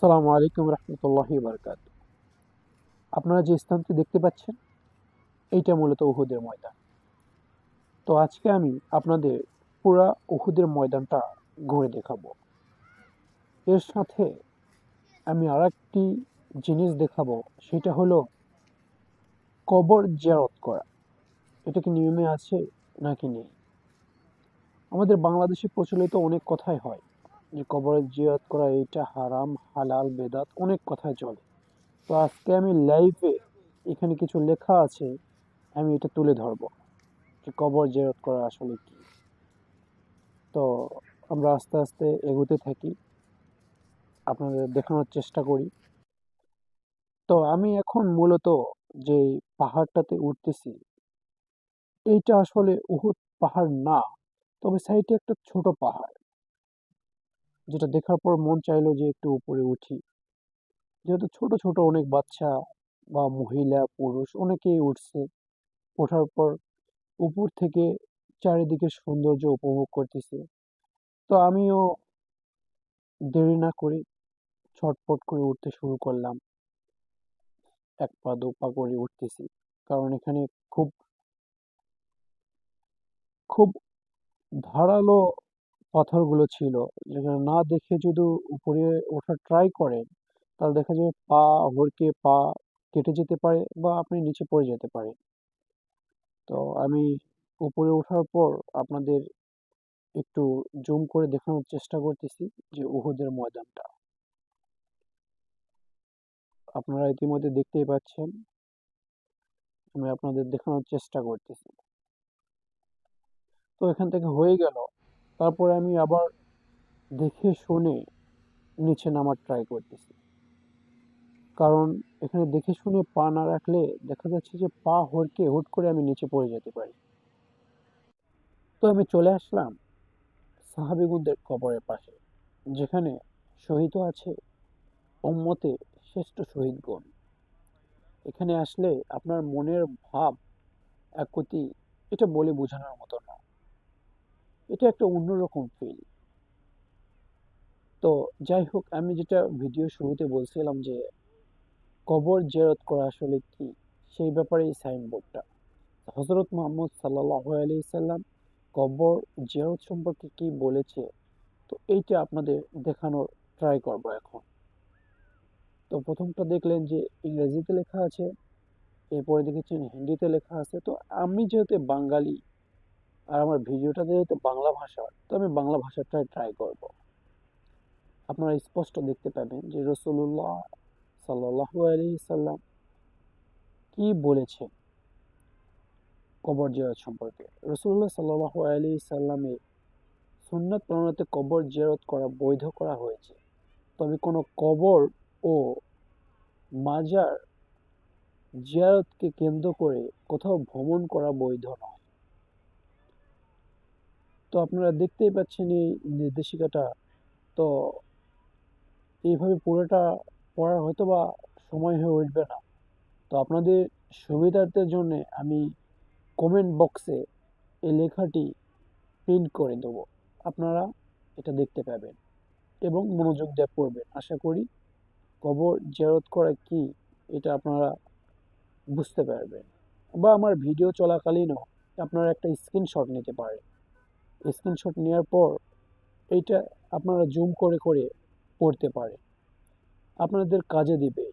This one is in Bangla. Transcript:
আসসালামু আলাইকুম রহমতুল্লাহি বারকাত আপনারা যে স্থানটি দেখতে পাচ্ছেন, এইটা মূলত উহুদের ময়দান। তো আজকে আমি আপনাদের পুরা উহুদের ময়দানটা ঘুরে দেখাবো। এর সাথে আমি আর একটি জিনিস দেখাবো, সেটা হলো কবর জিয়ারত করা। এটা কি নিয়মে আছে নাকি নেই? আমাদের বাংলাদেশে প্রচলিত অনেক কথাই হয় যে কবরের জিয়ারত করা এইটা হারাম, হালাল, বেদাত অনেক কথাই চলে। তো আজকে আমি লাইভে এখানে কিছু লেখা আছে, আমি এটা তুলে ধরব যে কবর জিয়ারত করা আসলে কি। তো আমরা আস্তে আস্তে এগোতে থাকি, আপনাদের দেখানোর চেষ্টা করি। তো আমি এখন মূলত যে পাহাড়টাতে উঠতেছি, এইটা আসলে উহুদ পাহাড় না, তবে সাইডে একটা ছোট পাহাড়। যেটা দেখার পর মন চাইলো যে একটু উপরে উঠি। যেহেতু ছোট ছোট অনেক বাচ্চা বা মহিলা, পুরুষ অনেকেই উঠছে। ওঠার পর উপর থেকে চারিদিকে সৌন্দর্য উপভোগ করতেছে। তো আমিও দেরি না করে ছটপট করে উঠতে শুরু করলাম। এক পা, দু পা করে উঠতেছি। কারণ এখানে খুব খুব ধারালো পাথরগুলো ছিল। যেখানে না দেখে যদি উপরে ওঠার ট্রাই করেন, তাহলে দেখা যাবে পা হড়কে পা কেটে যেতে পারে বা আপনি নিচে পড়ে যেতে পারে তো আমি উপরে ওঠার পর আপনাদের একটু জুম করে দেখানোর চেষ্টা করতেছি যে উহুদের ময়দানটা। আপনারা ইতিমধ্যে দেখতেই পাচ্ছেন। আমি আপনাদের দেখানোর চেষ্টা করতেছি। তো এখান থেকে হয়ে গেল তারপরে আমি আবার দেখে শুনে নিচে নামার ট্রাই করতেছি। কারণ এখানে দেখে শুনে পা না রাখলে দেখা যাচ্ছে যে পা হড়কে হুট করে আমি নিচে পড়ে যেতে পারি। তো আমি চলে আসলাম সাহাবিগুনদের কবরের পাশে, যেখানে শহীদ আছে উম্মতে শ্রেষ্ঠ শহীদগণ। এখানে আসলে আপনার মনের ভাব একতি এটা বলে বোঝানোর মতো না। এটা একটা অন্যরকম ফিল তো যাই হোক, আমি যেটা ভিডিও শুরুতে বলছিলাম যে, কবর জেরত করা আসলে কি? সেই ব্যাপারে এই সাইনবোর্ডটা হজরত মোহাম্মদ সাল্লাহ আলি সাল্লাম কবর জেরত সম্পর্কে কি বলেছে? তো এইটা আপনাদের দেখানোর ট্রাই করব এখন। তো প্রথমটা দেখলেন যে, ইংরেজিতে লেখা আছে, এরপরে দেখেছেন হিন্দিতে লেখা আছে। তো আমি যেহেতু বাঙালি আর আমার ভিডিওটা যেহেতু বাংলা ভাষা, তো আমি বাংলা ভাষাটাই ট্রাই করব। আপনারা স্পষ্ট দেখতে পাবেন যে রসুল্লাহ সাল্লাহ আলি সাল্লাম কি বলেছেন কবর জিয়ারত সম্পর্কে। রসুল্লাহ সাল্লাহ আলি সাল্লামের সুন্নাত প্রণাতে কবর জিয়ারত করা বৈধ করা হয়েছে। তবে কোনো কবর ও মাজার জিয়ারতকে কেন্দ্র করে কোথাও ভ্রমণ করা বৈধ নয়। তো আপনারা দেখতেই পাচ্ছেন এই নির্দেশিকাটা তো এইভাবে পুরোটা পড়ার হয়তো বা সময় হয়ে উঠবে না। তো আপনাদের সুবিধার্থের জন্য আমি কমেন্ট বক্সে এই লেখাটি প্রিন্ট করে দেব। আপনারা এটা দেখতে পাবেন এবং মনোযোগ দিয়ে পড়বেন। আশা করি কবর জেরত করা কি এটা আপনারা বুঝতে পারবেন। বা আমার ভিডিও চলাকালীনও আপনারা একটা স্ক্রিনশট নিতে পারেন। স্ক্রিনশট নেওয়ার পর এইটা আপনারা জুম করে করে পড়তে পারে আপনাদের কাজে দিবে।